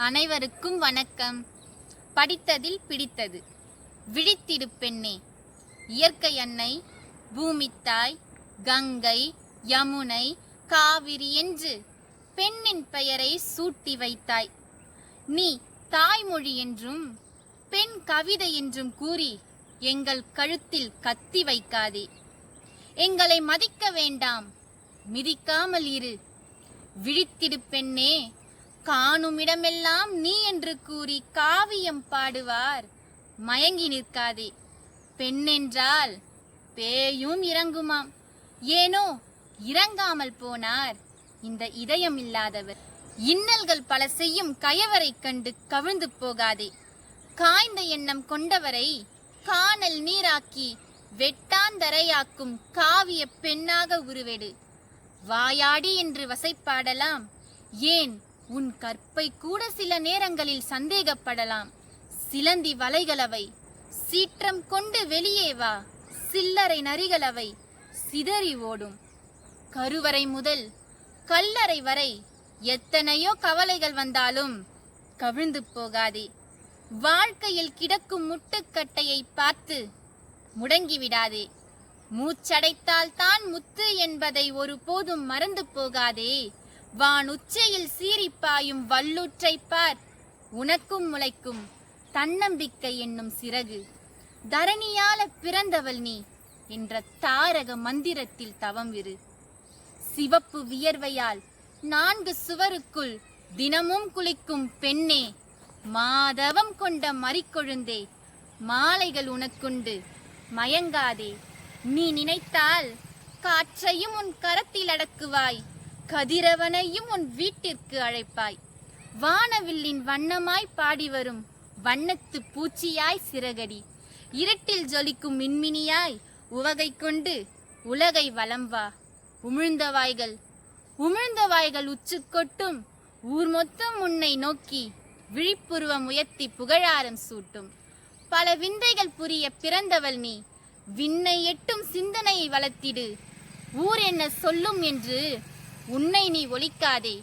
அனைவருக்கும் வணக்கம். படித்ததில் பிடித்தது. விழித்திடு பெண்ணே இயற்கை அன்னை பூமித்தாய் கங்கை யமுனை காவிரி என்று பெண்ணின் பெயரை சூட்டி வைத்தாய். நீ தாய்மொழி என்றும் பெண் கவிதை என்றும் கூறி எங்கள் கழுத்தில் கத்தி வைக்காதே. எங்களை மதிக்க வேண்டாம். மிதிக்காமல் இரு. விழித்திடு பெண்ணே காணும் இடமெல்லாம் நீ என்று கூறி காவியம் பாடுவார். மயங்கி நிற்காதே. பெண்ணென்றால் பேயும் இறங்குமாம். ஏனோ இறங்காமல் போனார். இந்த இதயம் இல்லாதவர் இன்னல்கள் பல செய்யும் கயவரைக் கண்டு கவிழ்ந்து போகாதே. காய்ந்த எண்ணம் கொண்டவரை காணல் நீராக்கி வெட்டாந்தரையாக்கும் காவிய பெண்ணாக உருவெடு. வாயாடி என்று வசைப்பாடலாம். ஏன் உன் கற்பை கூட சில நேரங்களில் சந்தேகப்படலாம். சிலந்தி வலைகளவை. சீற்றம் கொண்டு வெளியே வா. சில்லறை நரிகளவை. சிதறி ஓடும். கருவறை முதல் கல்லறை வரை எத்தனையோ கவலைகள் வந்தாலும் கவிழ்ந்து போகாதே. வாழ்க்கையில் கிடக்கும் முட்டுக்கட்டையை பார்த்து முடங்கிவிடாதே மூச்சடைத்தால் தான் முத்து என்பதை ஒருபோதும் மறந்து போகாதே. வான் உச்சையில் சீறிப்பாயும் வல்லூற்றை பார். உனக்கும் முளைக்கும் தன்னம்பிக்கை என்னும் சிறகு. தரணியால பிறந்தவள் நீ என்ற தாரக மந்திரத்தில் தவம் இரு. சிவப்பு வியர்வையால் நான்கு சுவருக்குள் தினமும் குளிக்கும் பெண்ணே மாதவம் கொண்ட மறிக்கொழுந்தே மாலைகள் உனக்குண்டு. மயங்காதே நீ நினைத்தால் காற்றையும் உன் கரத்தில் அடக்குவாய். கதிரவனையும் உன் வீட்டிற்கு அழைப்பாய். வானவில்லின் வண்ணமாய் பாடி வரும் வண்ணத்து பூச்சியாய் சிறகடி. இருட்டில் ஜொலிக்கும் மின்மினியாய் உவகை கொண்டு உலகை வலம் வா. உமிழ்ந்த வாய்கள் உமிழ்ந்த வாய்கள் உச்சு கொட்டும். ஊர் மொத்தம் உன்னை நோக்கி விழிப்புருவம் உயர்த்தி புகழாரம் சூட்டும். பல விந்தைகள் புரிய பிறந்தவள் நீ. விண்ணை எட்டும் சிந்தனையை வளர்த்திடு. ஊர் என்ன சொல்லும் என்று உன்னை நீ ஒழிக்காதே.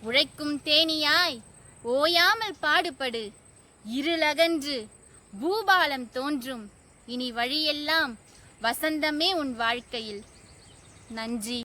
உழைக்கும் தேனியாய் ஓயாமல் பாடுபடு. இருளகன்று பூபாலம் தோன்றும். இனி வழியெல்லாம் வசந்தமே உன் வாழ்க்கையில். நன்றி.